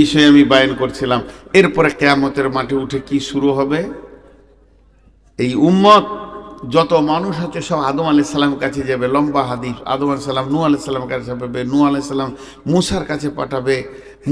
বিষয়ে আমি বায়ন করছিলাম, এরপরে কেয়ামতের মাঠে উঠে কি শুরু হবে? এই উম্মত, যত মানুষ আছে সব আদম আলি সাল্লামের কাছে যাবে, লম্বা হাদিস, আদম আলি সাল্লাম নু আলি সাল্লামের কাছে পাবে নু আলি সাল্লাম মুসার কাছে পাঠাবে,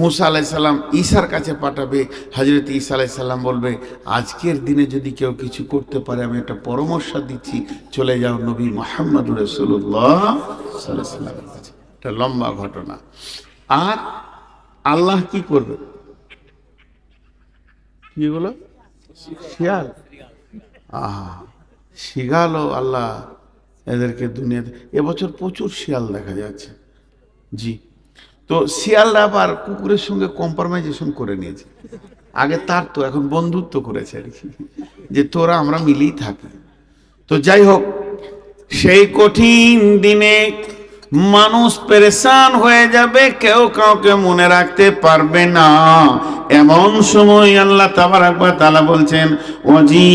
মুসা আলাই সাল্লাম ঈশার কাছে পাঠাবে হজরত ঈসা আলাই সাল্লাম বলবে, আজকের দিনে যদি কেউ কিছু করতে পারে, আমি একটা পরামর্শ দিচ্ছি, চলে যাও নবী মোহাম্মদ রসুল্লাহ সাল্লামের কাছে। একটা লম্বা ঘটনা। আর আল্লাহ কি করবে? কি বলো? শিয়াল। আহা শিগালও আল্লাহ এদেরকে দুনিয়াতে এবছর প্রচুর শিয়াল দেখা যাচ্ছে। জি। তো শিয়ালরা আবার কুকুরের সঙ্গে কম্প্রোমাইজেশন করে নিয়েছে। আগে তার তো এখন বন্ধুত্ব করেছে আর কি। যে তোরা আমরা মিলেই থাকি। তো যাই হোক, সেই কঠিন দিনে মানুষ পেরেশান হয়ে যাবে, কেউ কাউকে মনে রাখতে পারবে না। এমন সময় আল্লাহ তাবার একবার তালা বলছেন অজি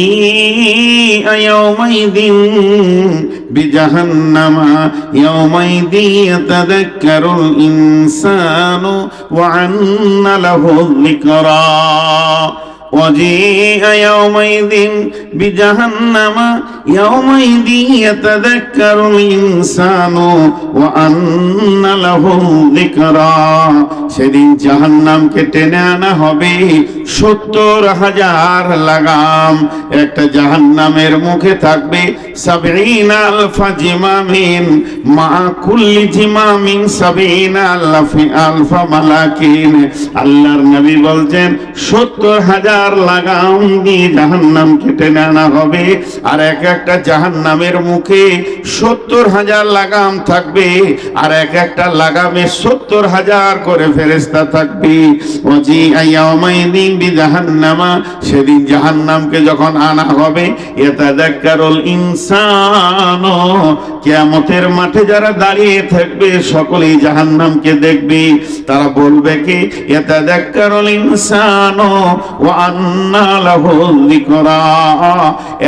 ইয়াউমাইদিন বিজাহান্নামা, ইয়াউমাইদি ইয়াতাযাক্কারুল ইনসানু ওয়া আন্না লাহু যিকরা। وجيء يومئذ بجهنم يومئذ يتذكر الإنسان وأن له ذكرى সেদিন জাহান্নামকে টেনে আনা হবে সত্তর হাজার লাগাম। একটা জাহান্নামের মুখে থাকবে। আল্লাহর নবী বলছেন, সত্তর হাজার লাগাম দিয়ে টেনে আনা হবে। আর এক একটা জাহান্নামের মুখে সত্তর হাজার লাগাম থাকবে। আর এক একটা লাগামে সত্তর হাজার করে ফেরেস্তা থাকবে। ওজি আয়াউমাইদিন বি জাহান্নামা সেদিন জাহান্নামকে যখন আনা হবে, ইয়াতাযাক্কারুল ইনসান, কিয়ামতের মাঠে যারা দাঁড়িয়ে থাকবে, সকলেই জাহান্নামকে দেখবে। তারা বলবে কি? ইয়াতাযাক্কারুল ইনসান, ওয়া আন্না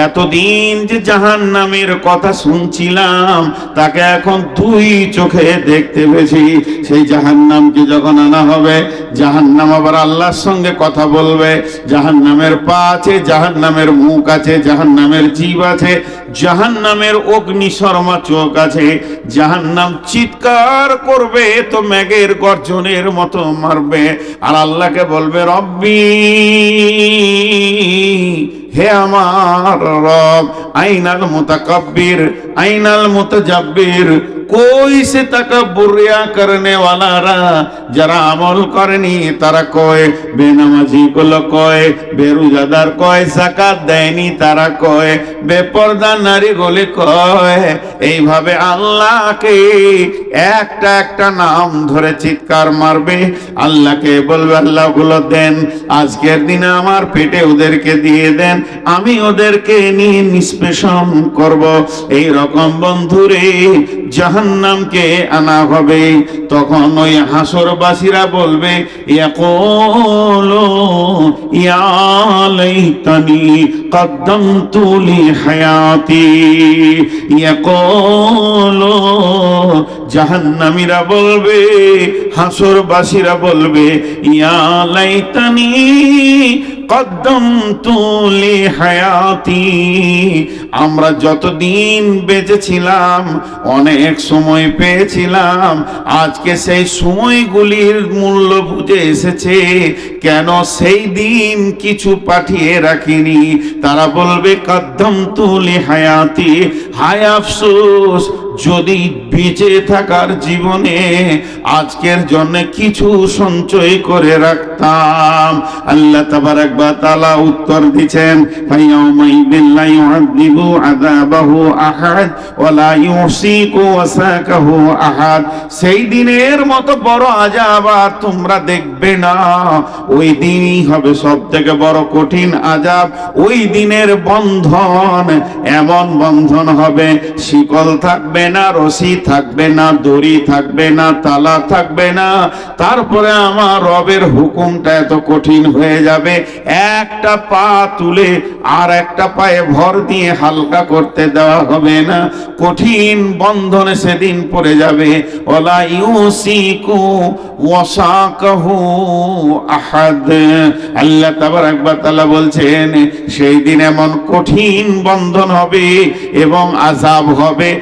এতদিন যে জাহান্নামের কথা শুনছিলাম, তাকে এখন দুই চোখে দেখতে পেয়েছি। সেই জাহান্নামকে যখন আনা হবে জাহান্নাম আবার আল্লাহর সঙ্গে কথা বলবে। জাহান্নামের পা আছে, জাহান্নামের মুখ আছে, জাহান্নামের জীব আছে, জাহান্নামের অগ্নি শর্মা চোখ আছে। জাহান্নাম চিৎকার করবে, তো ম্যাগের গর্জনের মতো মারবে। আর আল্লাহকে বলবে, রব্বি, হে আমার রব, আইনাল মুতাকাব্বির, আইনাল মুতাজাব্বির কই সে তাকা বুরিয়া করনে ওয়ালারা যারা আমল করেনি, তারা কয়, বেনামাজি গুলো কয়, বেরুজাদার কয় জাকাত দেয়নি, তারা কয়, বেপর্দা নারী গুলি কয়। এইভাবে আল্লাহকে একটা একটা নাম ধরে চিৎকার মারবে। আল্লাহকে বলবে আল্লাহগুলো দেন, আজকের দিনে আমার পেটে ওদেরকে দিয়ে দেন, আমি ওদেরকে নিয়ে নিষ্পেষণ করব। এই রকম বন্ধুরে জাহান জাহান্নামকে আনা হবে। তখন ওই হাসরবাসীরা বলবে, ইয়াকুলু, ইয়া লাইতানি, কদ্দামতু লি হায়াতি। ইয়াকুলু, জাহান্নামীরা বলবে, হাসরবাসীরা বলবে, ইয়া লাইতানি কদ্দমতু লি হায়াতি আমরা যতদিন বেঁচেছিলাম, অনেক সময় পেয়েছিলাম, আজকে সেই সময়গুলির মূল্য বুঝে এসেছে, কেন সেই দিন কিছু পাঠিয়ে রাখিনি। তারা বলবে কদ্দম তুলি হায়াতি হায় আফসোস যদি বেঁচে থাকার জীবনে আজকের জন্য কিছু সঞ্চয় করে রাখতাম, আল্লাহ তাবার একবার তালা উত্তর দিচ্ছেন আহাদ সেই দিনের মতো বড় আযাব আর তোমরা দেখবে না। ওই দিনই হবে সব থেকে বড় কঠিন আযাব। ওই দিনের বন্ধন এমন বন্ধন হবে, শিকল থাকবে না, রশি থাকবে না, দড়ি থাকবে না, তালা থাকবে না। তারপরে আমার রবের হুকুমটা এত কঠিন হয়ে যাবে। একটা পা তুলে আর একটা পায়ে ভর দিয়ে হালকা করতে দেওয়া হবে না। কঠিন বন্ধনে সেদিন পড়ে যাবে। ওলা ইউসিকু ওয়াসাকাহু আহাদ। আল্লাহ তাবারাক ওয়া তাআলা বলছেন, সেই দিন এমন কঠিন বন্ধন হবে এবং আযাব হবে।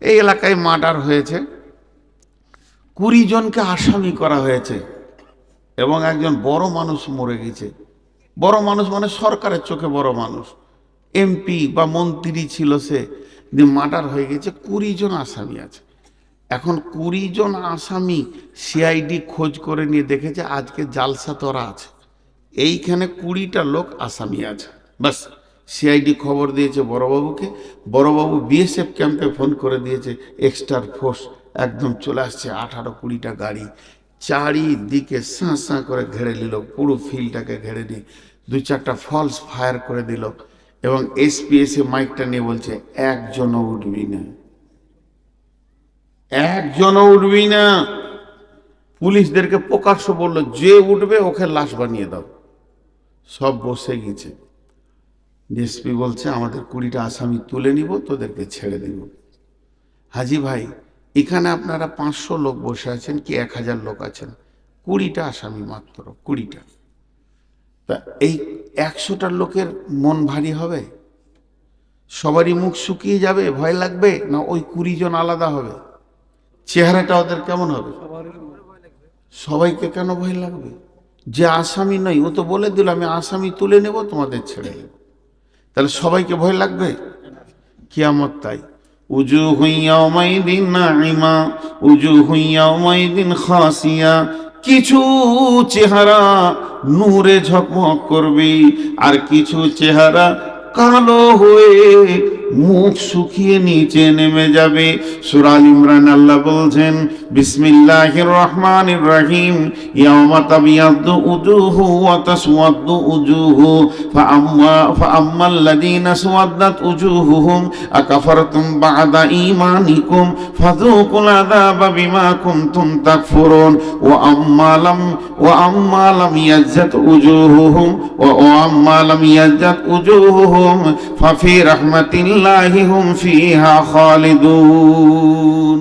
এই এলাকায় মার্ডার হয়েছে। কুড়ি জনকে আসামি করা হয়েছে এবং একজন বড় মানুষ মরে গেছে। বড় মানুষ মানে সরকারের চোখে বড় মানুষ। এমপি বা মন্ত্রী ছিল সে। দিয়ে মার্ডার হয়ে গেছে, কুড়ি জন আসামি আছে। এখন কুড়ি জন আসামি সিআইডি খোঁজ করে নিয়ে দেখেছে, আজকে জালসা তোরা আছে। এইখানে কুড়িটা লোক আসামি আছে। বাস সিআইডি খবর দিয়েছে বড়বাবুকে। বড়বাবু বিএসএফ ক্যাম্পে ফোন করে দিয়েছে এক্সট্রা ফোর্স একদম চলে আসছে, আঠারো কুড়িটা গাড়ি। চারিদিকে সাঁ সাঁ করে ঘেরে নিল, পুরো ফিল্ডটাকে ঘেরে নিয়ে দু চারটা ফলস ফায়ার করে দিল এবং এসপি এসে মাইকটা নিয়ে বলছে, একজনও উঠবি না। একজনও উঠবি না। পুলিশদেরকে প্রকাশ্য বলল, যে উঠবে, ওকে লাশ বানিয়ে দাও। সব বসে গেছে। ডিএসপি বলছে, আমাদের কুড়িটা আসামি তুলে নিব, তোদেরকে ছেড়ে দেব। হাজি ভাই, এখানে আপনারা পাঁচশো লোক বসে আছেন, কি এক হাজার লোক আছেন? কুড়িটা আসামি মাত্র, কুড়িটা। তা এই একশোটার লোকের মন ভারী হবে? সবারই মুখ শুকিয়ে যাবে, ভয় লাগবে, না ওই কুড়ি জন আলাদা হবে? চেহারাটা ওদের কেমন হবে? সবাইকে কেন ভয় লাগবে? যে আসামি নয়, ও তো বলে দিল, আমি আসামি তুলে নেব, তোমাদের ছেড়ে নেব তাহলে সবাইকে ভয় লাগবে? কিয়ামত তাই। উজু হুইয়াউমাইদিন নাইমা উজু হুইয়াউমাইদিন খাসিয়া। কিছু চেহারা নূরে ঝকমক করবে, আর কিছু চেহারা কালো হয়ে মুখ শুকিয়ে নিচে নেমে যাবে। সুরাল ইমরান আল্লাহ বলছেন, বিসমিল্লাহির রহমানির রহিম। ইয়াউমা তাবিয়াদ্দু উজুহু ওয়া তাসওয়াদ্দু উজুহু। ফাআম্মা ফাআম্মাল্লাযীনা সাওয়াদ্দাত উজুহুহুম। আকাফারতুম বা'দা ঈমানিকুম। ফাযুকুল আযাবা বিমা কুনতুম তাকফুরুন। ওয়া আম্মা ওয়া আম্মা ইয়াজ্জাত উজুহুহুম। ওয়া আম্মা ইয়াজ্জাত ফাফি রহমতিল্লাহি হুম ফিহা খালিদুন।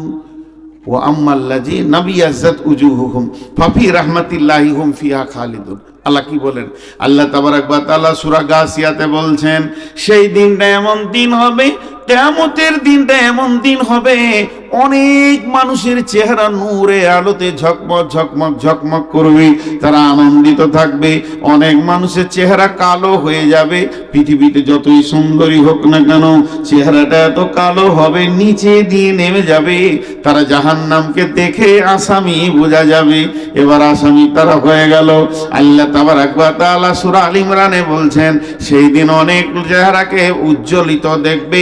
ও আম্মাল্লাজি নবী আজ্জাত উজুহুহুম, ফাফি রহমতিল্লাহি হুম ফিহা খালিদুন। আল্লাহ কি বলেন? আল্লাহ তাবারাক ওয়া তাআলা সূরা বলছেন, সেই দিনটা এমন দিন হবে কিয়ামতের দিনটা এমন দিন হবে, অনেক মানুষের চেহারা নূরে আলোতে ঝকমক ঝকমক ঝকমক করবে, তারা আনন্দিত থাকবে, অনেক মানুষের চেহারা কালো হয়ে যাবে, পৃথিবীতে যতই সুন্দরী হোক না কেন, চেহারাটা এত কালো হবে, নিচে দিয়ে নেমে যাবে, তারা জাহান্নামকে দেখে আসামি বোঝা যাবে, এবার আসামি তারা হয়ে গেল। আল্লাহ তাবার আকবর তাআলা সূরা আল ইমরানে বলছেন, সেই দিন অনেক চেহারাকে উজ্জ্বলিত দেখবে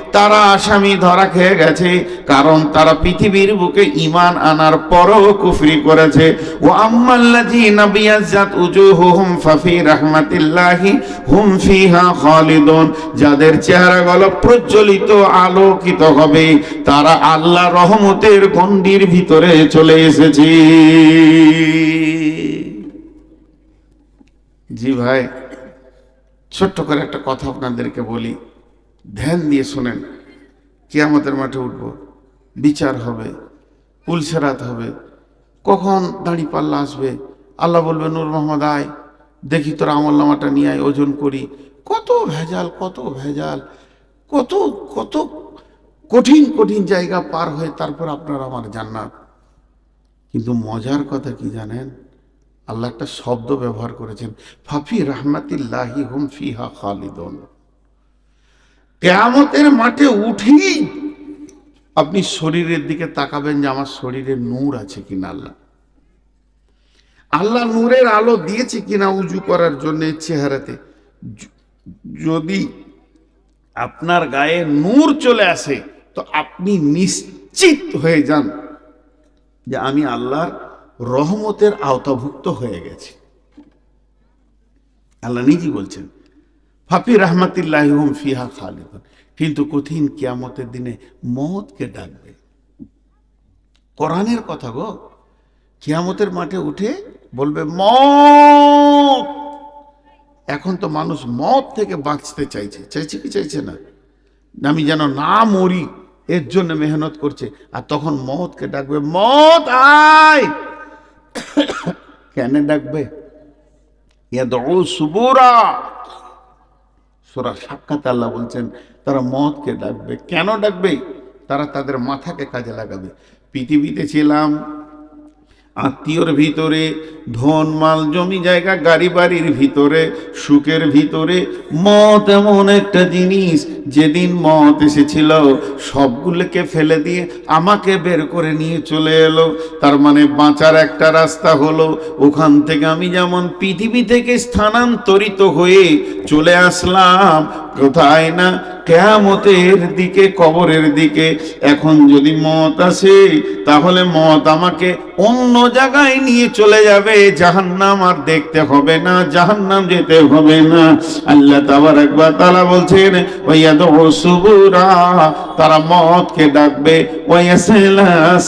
তারা আসামি ধরা খেয়ে গেছে, কারণ তারা পৃথিবীর বুকে ঈমান আনার পরও কুফরি করেছে। ও আম্মাল্লাযিনা বিয়াজ্জাত উজুহুহুম ফাফি হুম ফিহা খালিদুন। যাদের প্রজ্বলিত, আলোকিত হবে, তারা আল্লাহ রহমতের গণ্ডির ভিতরে চলে এসেছে। জি ভাই, ছোট্ট করে একটা কথা আপনাদেরকে বলি। ধ্যান দিয়ে শোনেন, কিয়ামতের মাঠে উঠব, বিচার হবে পুলসেরাত হবে। কখন দাঁড়ি পাল্লা আসবে? আল্লাহ বলবে, নূর মোহাম্মদ, আয়, দেখি তোর আমল নামাটা নিয়ে আয়, ওজন করি। কত ভেজাল কত ভেজাল, কত কত কঠিন কঠিন জায়গা পার হয়ে তারপর আপনার আমার জান্নাত। কিন্তু মজার কথা কি জানেন? আল্লাহ একটা শব্দ ব্যবহার করেছেন, ফাফি রহমাতিল্লাহি হুম ফিহা খালিদন। কেয়ামতের মাঠে উঠেই আপনি শরীরের দিকে তাকাবেন যে আমার শরীরে নূর আছে কিনা আল্লাহ। আল্লাহ নূরের আলো দিয়েছে কিনা উজু করার জন্য চেহারাতে। যদি আপনার গায়ে নূর চলে আসে, তো আপনি নিশ্চিত হয়ে যান যে আমি আল্লাহর রহমতের আওতাভুক্ত হয়ে গেছি। আল্লাহ নিজেই বলছেন ফাফি রহমতুল্লাহ হুম ফিহা খালিদুন। কিন্তু কঠিন কিয়ামতের দিনে মতকে ডাকবে। কোরআনের কথা গো, কিয়ামতের মাঠে উঠে বলবে, মত! এখন তো মানুষ মত থেকে বাঁচতে চাইছে। চাইছে কি চাইছে না? আমি যেন না মরি, এর জন্য মেহনত করছে। আর তখন মতকে ডাকবে, মত, আয়! কেন ডাকবে? ইয়াদউ সুবুরা। সোরা সাক্ষাৎ আল্লাহ বলছেন, তারা মদকে ডাকবে। কেন ডাকবে? তারা তাদের মাথাকে কাজে লাগাবে। পৃথিবীতে ছিলাম আত্মীয়র ভিতরে, ধন, মাল, জমি, জায়গা, গাড়ি বাড়ির ভিতরে, সুখের ভিতরে। মত এমন একটা জিনিস, যেদিন মত এসেছিল, সবগুলোকে ফেলে দিয়ে আমাকে বের করে নিয়ে চলে এলো। তার মানে বাঁচার একটা রাস্তা হলো, ওখান থেকে আমি যেমন পৃথিবী থেকে স্থানান্তরিত হয়ে চলে আসলাম, কোথায় না, কেয়ামতের দিকে, কবরের দিকে। এখন যদি মত আসে, তাহলে মত আমাকে অন্য জায়গায় নিয়ে চলে যাবে। জাহান্নাম আর দেখতে হবে না, জাহান্নাম যেতে হবে না। আল্লাহ তাবার একবার তারা বলছেন ওইয়া তো সুবুরা তারা মতকে ডাকবে।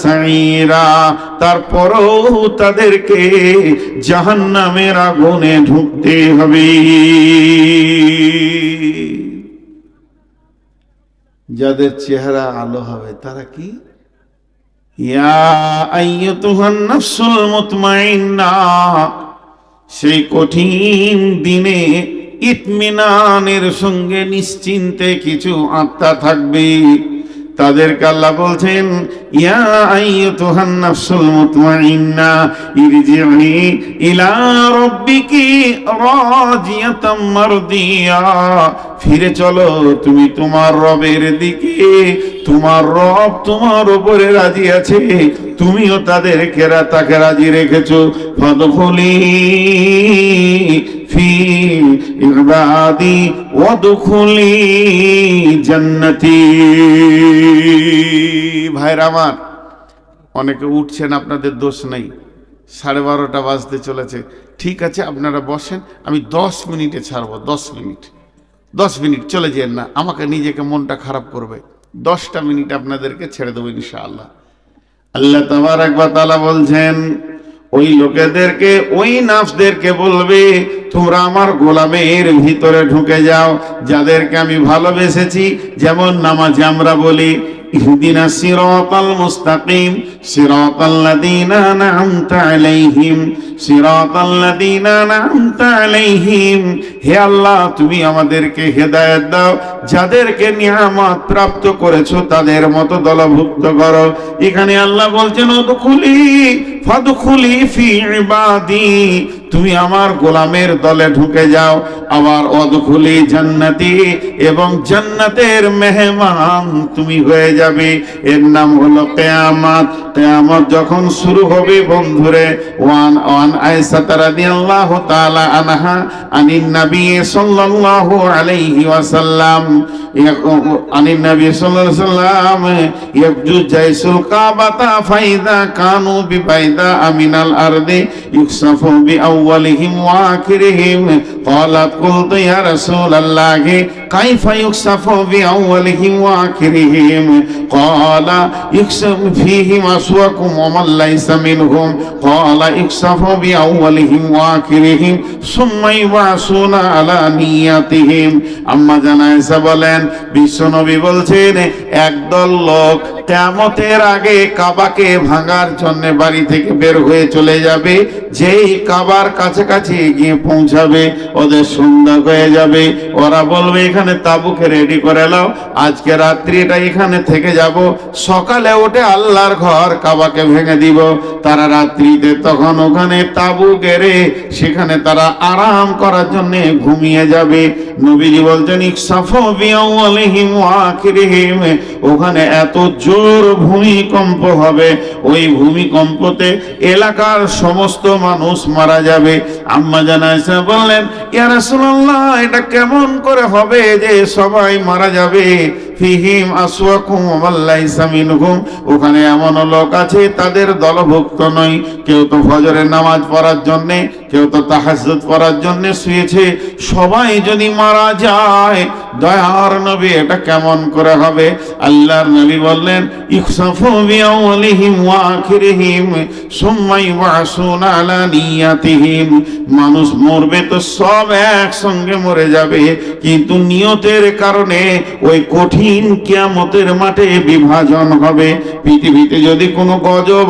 সাইরা তারপরও তাদেরকে জাহান্নামের আগুনে ঢুকতে হবে। যাদের চেহারা আলো হবে, তারা কি ইয়া আইয়াতুহান নাফসুল মুতমাইন্না সেই কঠিন দিনে ইতমিনানের সঙ্গে নিশ্চিন্তে কিছু আত্মা থাকবে। তাদের কাল্লা বলছেন, ইয়া আইয়াতুহান নাফসুল মুতমাইন্না ইরজি'i ইলা রাব্বিকি রাজিয়াতাম মারদিয়া। ফিরে চলো, তুমি তোমার রবের দিকে। তোমার রব তোমার উপরে রাজি আছে, তুমিও তাদের রা- তাকে রাজি রেখেছো। ফদখলি ফি ইবাদি ওয়াদখুলি জান্নাতি। ভাইরা আমার, অনেকে উঠছেন, আপনাদের দোষ নেই। সাড়ে বারোটা বাজতে চলেছে। ঠিক আছে, আপনারা বসেন, আমি দশ মিনিটে ছাড়বো, দশ মিনিট। দশ মিনিট চলে যেন না, আমাকে নিজেকে মনটা খারাপ করবে। দশটা মিনিট আপনাদেরকে ছেড়ে দেবো ইনশাআল্লাহ। আল্লাহ তোমার একবার তালা বলছেন, ওই লোকেদেরকে, ওই নাফসদেরকে বলবে, তোমরা আমার গোলামের ভিতরে ঢুকে যাও, যাদেরকে আমি ভালোবেসেছি, যেমন নামাজে আমরা বলি ইহদিনা সিরাতাল মুস্তাকিম সিরাতাল্লাযীনা আন'আমতা আলাইহিম সিরাতাল্লাযীনা আন'আমতা আলাইহিম হে আল্লাহ, তুমি আমাদেরকে হেদায়েত দাও। যাদেরকে নিয়ামত প্রাপ্ত করেছ, তাদের মতো দলভুক্ত করো। এখানে আল্লাহ বলছেন ওদখুলি ফাদখুলি ফি ইবাদি। তুমি আমার গোলামের দলে ঢুকে যাও আবার অদখুলি জান্নাতি এবং জান্নাতের মেহমান তুমি হয়ে যাবে। এর নাম হলো কেয়ামত। কেয়ামত যখন শুরু হবে বন্ধুরে, ওয়ান ওয়ান আয়েশা রাদিয়াল্লাহু তাআলা আনহা আনিন নবী সাল্লাল্লাহু আলাইহি ওয়াসাল্লাম। আনিন নবী সাল্লাল্লাহু আলাইহি ওয়াসাল্লাম ইয়াবজু জাইসুল কাবাতা ফাইদা কানু বিবাইদা আমিনাল আরদি ইউকসাফু বিআউয়ালিহিম ওয়া আখিরিহিম قالت قلت يا رسول الله كيف يكسف بأولهم وآخرهم قال يكسف فيهم أسواكم ومن ليس منهم قال يكسف بأولهم وآخرهم ثم يبعثون على نياتهم আম্মা জানাইসা বলেন বিশ্বনবী বলছেন, একদল লোক কেমতের আগে কাবাকে ভাঙার জন্য বাড়ি থেকে বের হয়ে চলে যাবে। যেই কাবার কাছাকাছি গিয়ে পৌঁছাবে, ওদের সন্ধ্যা হয়ে যাবে। ওরা বলবে, এখানে তাবুকে রেডি করে নাও। আজকে রাত্রি এটা এখানে থেকে যাব। সকালে উঠে আল্লাহর ঘর কাবাকে ভেঙে দিব। তারা রাত্রিতে তখন ওখানে তাবু গেড়ে সেখানে তারা আরাম করার জন্য ঘুমিয়ে যাবে। নবীজি বলছেন, ইকসাফু ওখানে এত জোর ভূমিকম্প হবে, ওই ভূমিকম্পতে এলাকার সমস্ত মানুষ মারা যাবে। আম্মা জানাইসা বললেন ইয়া এটা কেমন করে হবে যে সবাই মারা যাবে? ফিহিম আসওয়াকুম ওয়াল্লাইসা মিনহুম, ওখানে এমন লোক আছে, তাদের দলভুক্ত নয়। কেউ তো ফজরের নামাজ পড়ার জন্য, কেউ তো তাহাজ্জুদ পড়ার জন্য শুয়েছে। সবাই যদি মারা যায়, দয়ার নবী, এটা কেমন করে হবে? আল্লাহর নবী বললেন, ইখসাফু বিআউলিহিম ওয়া আখিরিহিম, সুম্মা ইউবাসুনা আলা নিয়াতিহিম। মানুষ মরবে তো সব একসঙ্গে মরে যাবে, কিন্তু নিয়তের কারণে ওই কঠিন কিয়ামতের মাঠে বিভাজন হবে। পৃথিবীতে যদি কোনো গজব